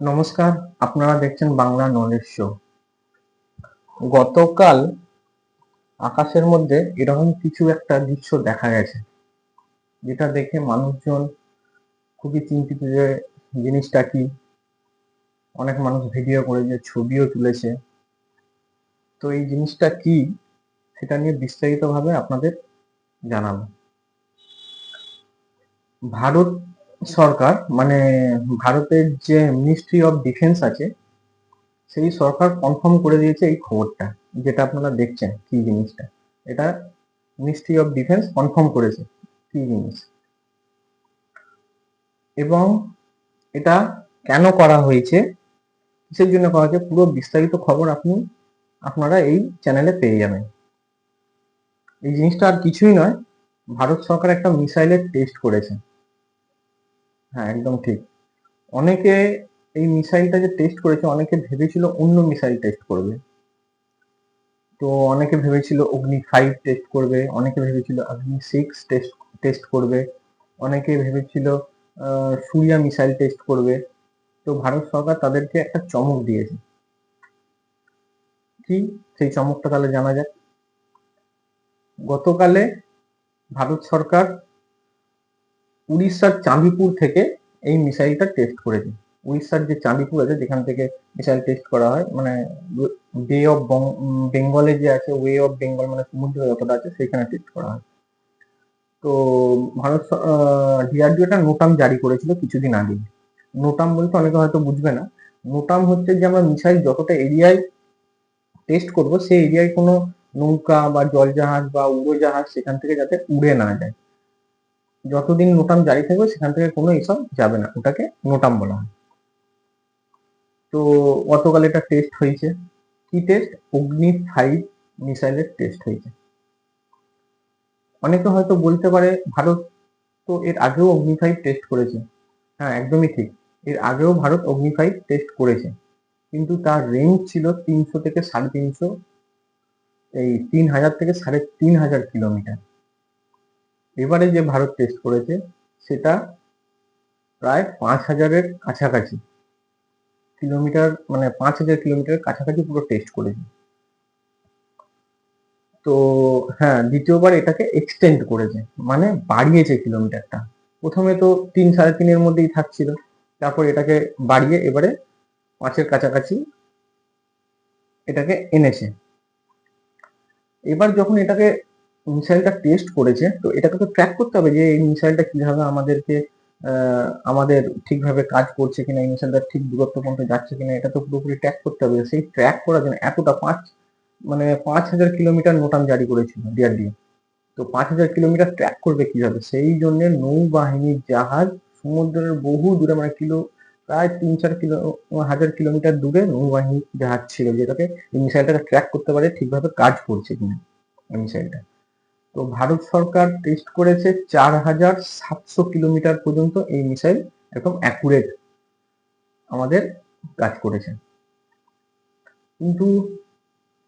নমস্কার, আপনারা দেখছেন বাংলা নলেজ শো গতকাল আকাশের মধ্যে এরকম কিছু একটা দৃশ্য দেখা গেছে, যেটা দেখে মানুষজন খুবই চিন্তিত যে জিনিসটা কি। অনেক মানুষ ভিডিও করেছে, ছবিও তুলেছে। তো এই জিনিসটা কি সেটা নিয়ে বিস্তারিতভাবে আপনাদের জানাব। ভারত সরকার মানে ভারতের যে মিনিস্ট্রি অফ ডিফেন্স আছে, সেই সরকার কনফার্ম করে দিয়েছে এই খবরটা, যেটা আপনারা দেখছেন কি জিনিসটা। এটা মিনিস্ট্রি অফ ডিফেন্স কনফার্ম করেছে কি জিনিস। এবং এটা কেন করা হয়েছে, কিসের জন্য করা হয়েছে, পুরো বিস্তারিত খবর আপনি, আপনারা এই চ্যানেলে পেয়ে যাবেন। এই জিনিসটা আর কিছুই নয়, ভারত সরকার একটা মিসাইলের টেস্ট করেছে। হ্যাঁ একদম ঠিক। অনেকে এই মিসাইলটা যে টেস্ট করেছে, অনেকে ভেবেছিল অন্য মিসাইল টেস্ট করবে। তো অনেকে ভেবেছিল অগ্নি ফাইভ টেস্ট করবে, অনেকে ভেবেছিল অগ্নি সিক্স টেস্ট টেস্ট করবে, অনেকে ভেবেছিল সূর্যা মিসাইল টেস্ট করবে। তো ভারত সরকার তাদেরকে একটা চমক দিয়েছে। কি? সেই চমকটা তাহলে জানা যাক। গতকালে ভারত সরকার উড়িষ্যার চাঁদিপুর থেকে এই মিসাইলটা টেস্ট করেছে উড়িষ্যার যে চাঁদিপুর আছে, যেখান থেকে মিসাইল টেস্ট করা হয় মানে বে অফ বেঙ্গলে যে আছে ওয়ে অফ বেঙ্গল মানে সমুদ্র যতটা আছে সেখানে টেস্ট করা হয়। তো ভারত ডিআরডিওটা নোটাম জারি করেছিল কিছুদিন আগে নোটাম বলতে অনেকে হয়তো বুঝবে না। নোটাম হচ্ছে যে আমরা মিসাইল যতটা এরিয়ায় টেস্ট করব, সেই এরিয়ায় কোনো নৌকা বা জলজাহাজ বা উড়োজাহাজ সেখান থেকে যাতে উড়ে না যায়। যতদিন নোটাম জারি থাকবে, সেখান থেকে কোনো এসব যাবে না। ওটাকে নোটাম বলা হয়। তো গতকাল এটা টেস্ট হয়েছে। কি টেস্ট অগ্নি ফাইভ মিসাইলের টেস্ট হয়েছে। অনেকে হয়তো বলতে পারে, ভারত তো এর আগেও অগ্নি ফাইভ টেস্ট করেছে। হ্যাঁ একদমই ঠিক। এর আগেও ভারত অগ্নি ফাইভ টেস্ট করেছে। কিন্তু তার রেঞ্জ ছিল তিনশো থেকে সাড়ে তিনশো, এই তিন হাজার থেকে সাড়ে তিন হাজার কিলোমিটার। এবারে যে ভারত টেস্ট করেছে, সেটা প্রায় পাঁচ হাজারের কাছাকাছি। কিলোমিটার মানে পাঁচ হাজার কিলোমিটার কাছাকাছি পুরো টেস্ট করেছে। তো হ্যাঁ দ্বিতীয়বার এটাকে এক্সটেন্ড করেছে মানে বাড়িয়েছে কিলোমিটারটা। প্রথমে তো তিন সাড়ে তিনের মধ্যেই থাকছিল, তারপর এটাকে বাড়িয়ে এবারে পাঁচের কাছাকাছি এটাকে এনেছে। এবার যখন এটাকে মিসাইলটা টেস্ট করেছে, তো এটাকে তো ট্র্যাক করতে হবে যে এই মিসাইলটা কীভাবে আমাদেরকে আমাদের ঠিকভাবে কাজ করছে কিনা, এই মিসাইলটা ঠিক দূরত্ব পর্যন্ত যাচ্ছে কিনা, এটা তো পুরোপুরি ট্র্যাক করতে হবে। সেই ট্র্যাক করার জন্য এতটা পাঁচ মানে পাঁচ হাজার কিলোমিটার নোটাম জারি করেছিল ডিআরডিও তো পাঁচ হাজার কিলোমিটার ট্র্যাক করবে কীভাবে? সেই জন্য নৌবাহিনীর জাহাজ সমুদ্রের বহু দূরে মানে কিলো, প্রায় তিন চার কিলো, হাজার কিলোমিটার দূরে নৌবাহিনী জাহাজ ছিল, যেটাকে মিসাইলটাকে ট্র্যাক করতে পারে, ঠিকভাবে কাজ করছে কিনা মিসাইলটা তো ভারত সরকার টেস্ট করেছে চার হাজার সাতশো কিলোমিটার পর্যন্ত এই মিসাইল একদম অ্যাকুরেট আমাদের কাজ করেছে। কিন্তু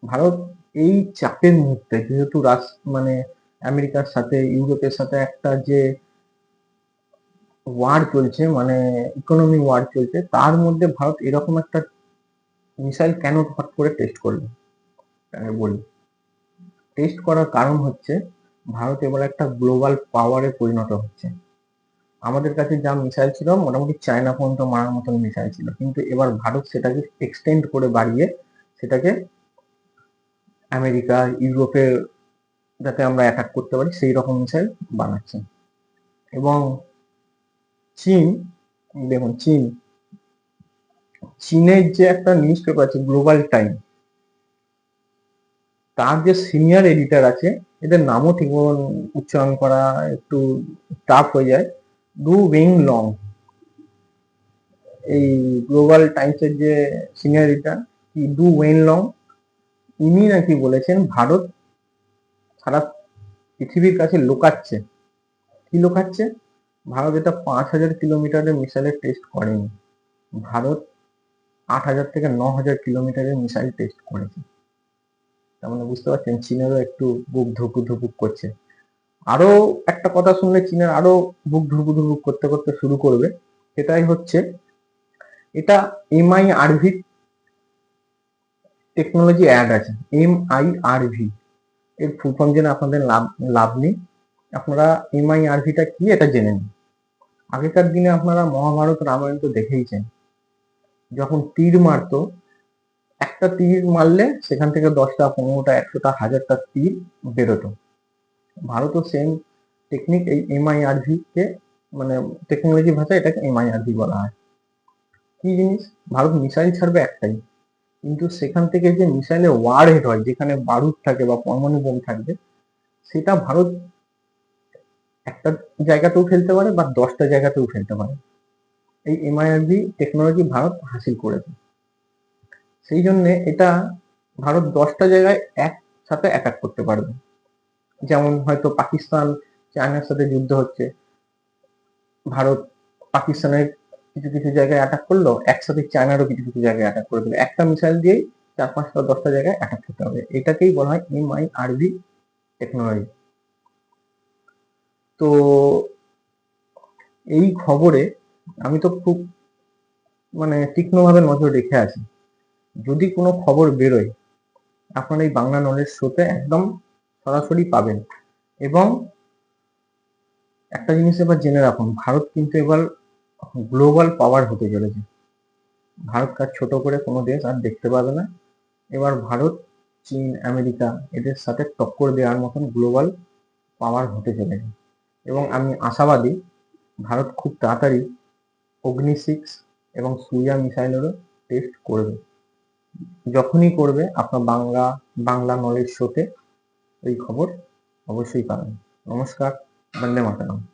ভারত এই চাপের মুহূর্তে যেহেতু রাস মানে আমেরিকার সাথে, ইউরোপের সাথে একটা যে ওয়ার চলছে মানে ইকোনমি ওয়ার চলছে, তার মধ্যে ভারত এরকম একটা মিসাইল কেন হট করে টেস্ট করবে আমি বলি। টেস্ট করার কারণ হচ্ছে ভারত এবার একটা গ্লোবাল পাওয়ারে পরিণত হচ্ছে। আমাদের কাছে যা মিসাইল ছিল, মোটামুটি চায়না পর্যন্ত মারার মতন মিসাইল ছিল। কিন্তু এবার ভারত সেটাকে এক্সটেন্ড করে বাড়িয়ে সেটাকে আমেরিকা, ইউরোপে যাতে আমরা অ্যাটাক করতে পারি, সেই রকম মিসাইল বানাচ্ছে। এবং চীন, দেখুন, চীন। চীনের যে একটা নিউজ পেপার আছে গ্লোবাল টাইম তার যে সিনিয়র এডিটার আছে, এদের নামও ঠিক উচ্চারণ করা একটু টাফ হয়ে যায়। ডু উইং লং এই গ্লোবাল টাইমসের যে senior editor Du Wen Long ইনি নাকি বলেছেন, ভারত সারা পৃথিবীর কাছে লোকাচ্ছে। কি লোকাচ্ছে? ভারত এটা পাঁচ হাজার কিলোমিটারের মিসাইলের টেস্ট করেনি। ভারত আট হাজার থেকে ন হাজার কিলোমিটারের মিসাইল টেস্ট করেছে। মানে বুঝতে পারছেন, চীনেরও একটু বুক ধুকু ধুকুক করছে। আরও একটা কথা শুনলে চীনের আরও বুক ধুকু ধুকুক করতে করতে শুরু করবে, সেটাই হচ্ছে এটা এমআই আরভি টেকনোলজি অ্যাড আছে এম আই আর ভি এর ফুল ফর্ম জেনে আপনাদের লাভ লাভ নেই। আপনারা এম আই আর ভিটা কি এটা জেনে নিন। আগেকার দিনে আপনারা মহাভারত রামায়ণ তো দেখেইছেন। যখন তীর মারতো একটা তীর মারলে সেখান থেকে দশটা, পনেরোটা, একশোটা, হাজারটা তীর বেরোতো। ভারতও সেম টেকনিক এই এমআইআরভি কে মানে টেকনোলজি ভাষায় এটাকে এমআইআরভি বলা হয়। কি জিনিস? ভারত মিসাইল ছাড়বে একটাই। কিন্তু সেখান থেকে যে মিসাইলের ওয়ার হেড হয়, যেখানে বারুদ থাকে বা পরমাণু বোম থাকবে, সেটা ভারত একটা জায়গাতেও ফেলতে পারে বা দশটা জায়গাতেও ফেলতে পারে। এই এমআইআরভি টেকনোলজি ভারত হাসিল করেছে। সেই জন্যে এটা ভারত দশটা জায়গায় একসাথে অ্যাটাক করতে পারবে। যেমন হয়তো পাকিস্তান, চায়নার সাথে যুদ্ধ হচ্ছে। ভারত পাকিস্তানের কিছু কিছু জায়গায় অ্যাটাক করল, একসাথে চায়নারও কিছু কিছু জায়গায় অ্যাটাক করে দিল। একটা মিসাইল দিয়েই চার পাঁচটা, দশটা জায়গায় অ্যাটাক করতে হবে। এটাকেই বলা হয় এম আই আরবি টেকনোলজি তো এই খবরে আমি তো খুব মানে তীক্ষ্ণভাবে নজর রেখে আছি। যদি কোনো খবর বেরোয়, আপনার এই বাংলা নলেজ শোতে একদম সরাসরি পাবেন। এবং একটা জিনিস এবার জেনে রাখুন, ভারত কিন্তু এবার গ্লোবাল পাওয়ার হতে চলেছে। ভারত কাজ ছোট করে কোনো দেশ আর দেখতে পাবে না। এবার ভারত, চীন, আমেরিকা এদের সাথে টক্কর দেওয়ার মতন গ্লোবাল পাওয়ার হতে চলেছে। এবং আমি আশাবাদী, ভারত খুব তাড়াতাড়ি অগ্নি সিক্স এবং সুইয়া মিসাইলেরও টেস্ট করবে। যখনই করবে আপনার বাংলা বাংলা নলেজ শোতে এই খবর অবশ্যই পাবেন। নমস্কার বন্দে মাতারাম।